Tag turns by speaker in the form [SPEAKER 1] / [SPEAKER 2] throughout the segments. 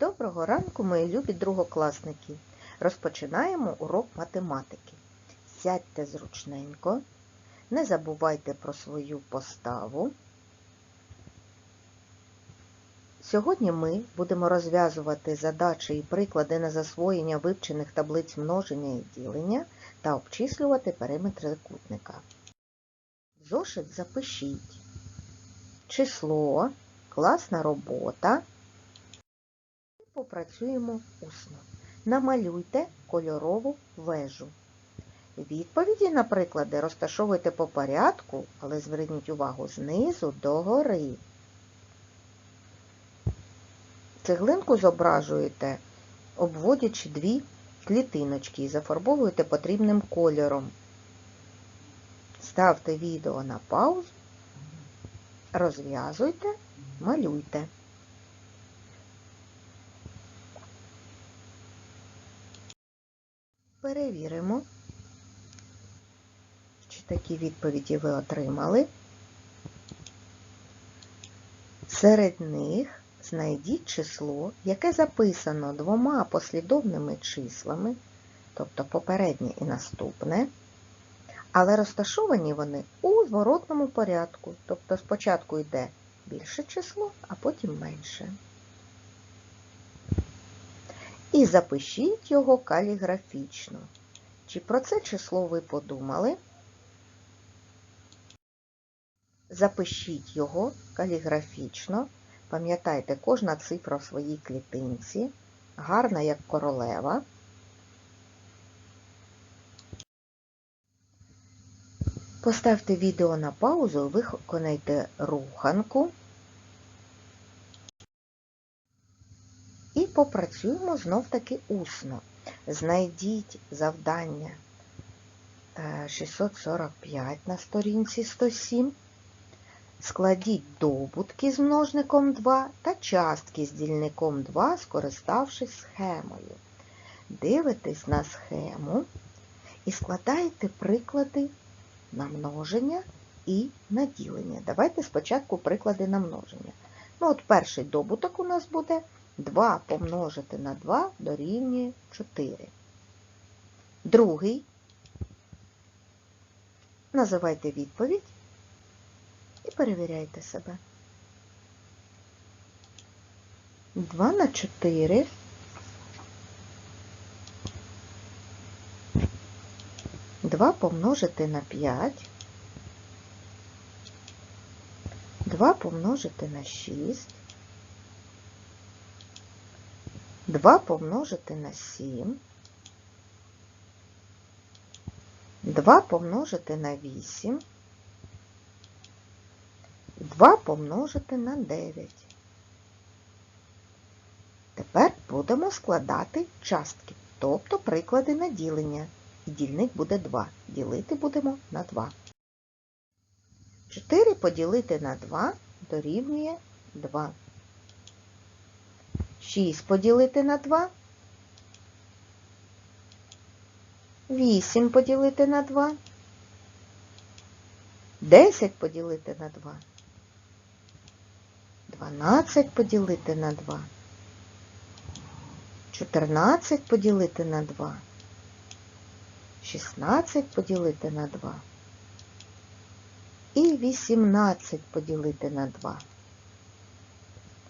[SPEAKER 1] Доброго ранку, мої любі другокласники. Розпочинаємо урок математики. Сядьте зручненько, не забувайте про свою поставу. Сьогодні ми будемо розв'язувати задачі і приклади на засвоєння вивчених таблиць множення і ділення та обчислювати периметр трикутника. Зошит запишіть число, класна робота. Попрацюємо усно. Намалюйте кольорову вежу. Відповіді на приклади розташовуйте по порядку, але зверніть увагу знизу до гори. Цеглинку зображуєте, обводячи дві клітиночки і зафарбовуєте потрібним кольором. Ставте відео на паузу, розв'язуйте, малюйте. Перевіримо, чи такі відповіді ви отримали. Серед них знайдіть число, яке записано двома послідовними числами, тобто попереднє і наступне, але розташовані вони у зворотному порядку, тобто спочатку йде більше число, а потім менше. І запишіть його каліграфічно. Чи про це число ви подумали? Запишіть його каліграфічно. Пам'ятайте, кожна цифра в своїй клітинці, гарна як королева. Поставте відео на паузу виконайте руханку. Попрацюємо знов-таки усно. Знайдіть завдання 645 на сторінці 107. Складіть добутки з множником 2 та частки з дільником 2, скориставшись схемою. Дивитесь на схему і складаєте приклади на множення і на ділення. Давайте спочатку приклади на множення. Ну, от перший добуток у нас буде 2 помножити на 2 дорівнює 4. Другий. Називайте відповідь і перевіряйте себе. 2 на 4. Два помножити на 5. 2 помножити на 6. 2 помножити на 7. 2 помножити на 8. 2 помножити на 9. Тепер будемо складати частки, тобто приклади на ділення. І дільник буде 2. Ділити будемо на 2. 4 поділити на 2 дорівнює 2. 6 поділити на 2. 8 поділити на 2. 10 поділити на 2. 12 поділити на 2. 14 поділити на 2. 16 поділити на 2. І 18 поділити на 2.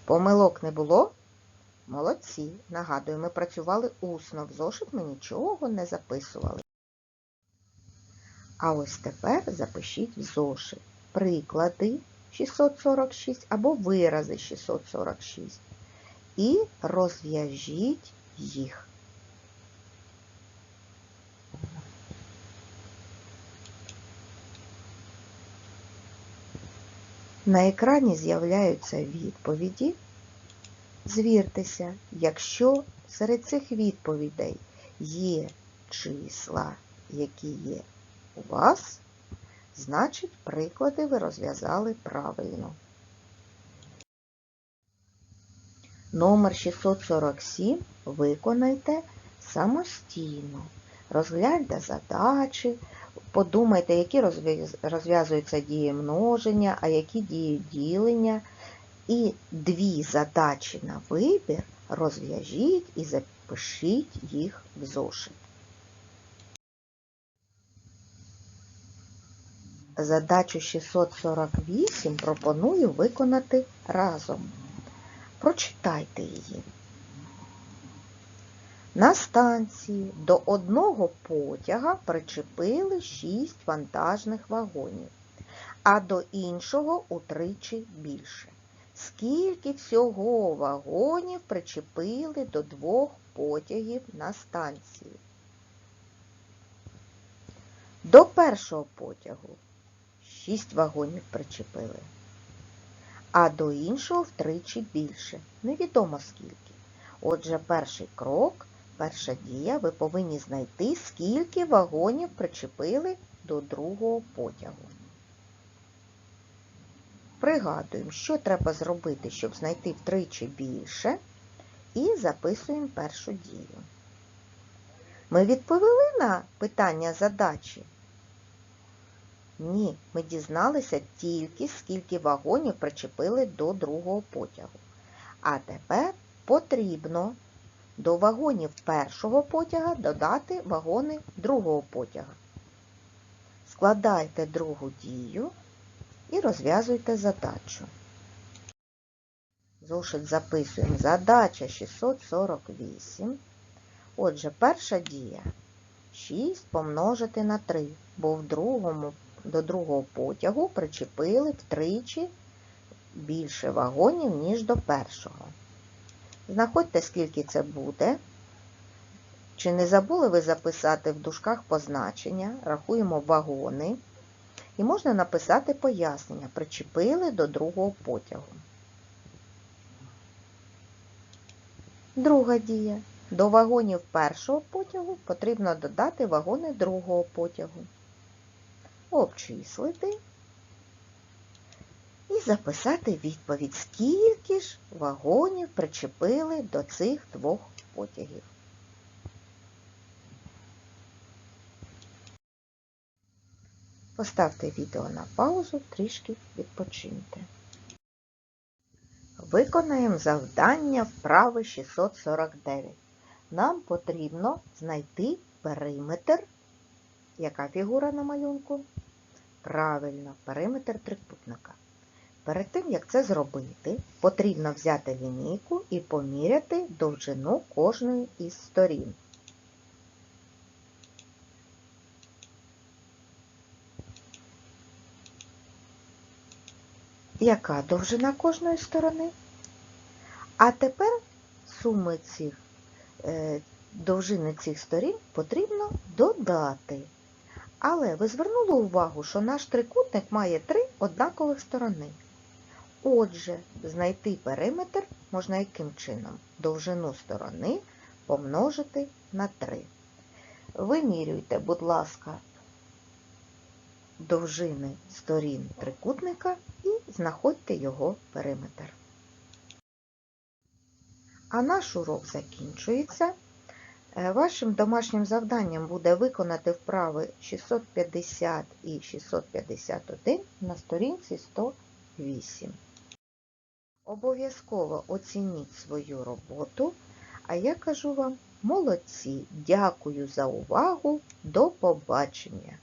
[SPEAKER 1] Помилок не було? Молодці. Нагадую, ми працювали усно, в зошит ми нічого не записували. А ось тепер запишіть в зошит приклади 646 або вирази 646 і розв'яжіть їх. На екрані з'являються відповіді. Звіртеся, якщо серед цих відповідей є числа, які є у вас, значить приклади ви розв'язали правильно. Номер 647 виконайте самостійно. Розгляньте задачі, подумайте, які розв'язуються дії множення, а які дії ділення, і дві задачі на вибір розв'яжіть і запишіть їх в зошит. Задачу 648 пропоную виконати разом. Прочитайте її. На станції до одного потяга причепили 6 вантажних вагонів, а до іншого утричі більше. Скільки всього вагонів причепили до двох потягів на станції? До першого потягу 6 вагонів причепили, а до іншого втричі більше. Невідомо скільки. Отже, перший крок, перша дія, ви повинні знайти, скільки вагонів причепили до другого потягу. Пригадуємо, що треба зробити, щоб знайти втричі більше, і записуємо першу дію. Ми відповіли на питання задачі? Ні, ми дізналися тільки, скільки вагонів причепили до другого потягу. А тепер потрібно до вагонів першого потяга додати вагони другого потяга. Складайте другу дію і розв'язуйте задачу. Зошит записуємо задача 648. Отже, перша дія 6 помножити на 3, бо в другому, до другого потягу причепили втричі більше вагонів, ніж до першого. Знаходьте, скільки це буде. Чи не забули ви записати в дужках позначення, рахуємо вагони. І можна написати пояснення, причепили до другого потягу. Друга дія. До вагонів першого потягу потрібно додати вагони другого потягу. Обчислити і записати відповідь, скільки ж вагонів причепили до цих двох потягів. Поставте відео на паузу, трішки відпочиньте. Виконаємо завдання вправи 649. Нам потрібно знайти периметр. Яка фігура на малюнку? Правильно, периметр трикутника. Перед тим, як це зробити, потрібно взяти лінійку і поміряти довжину кожної із сторін. Яка довжина кожної сторони? А тепер суми цих е, довжини цих сторін потрібно додати. Але ви звернули увагу, що наш трикутник має три однакових сторони. Отже, знайти периметр можна яким чином? Довжину сторони помножити на 3. Вимірюйте, будь ласка, довжини сторін трикутника і знаходьте його периметр. А наш урок закінчується. Е, Вашим домашнім завданням буде виконати вправи 650 і 651 на сторінці 108. Обов'язково оцініть свою роботу, а я кажу вам молодці, дякую за увагу, до побачення!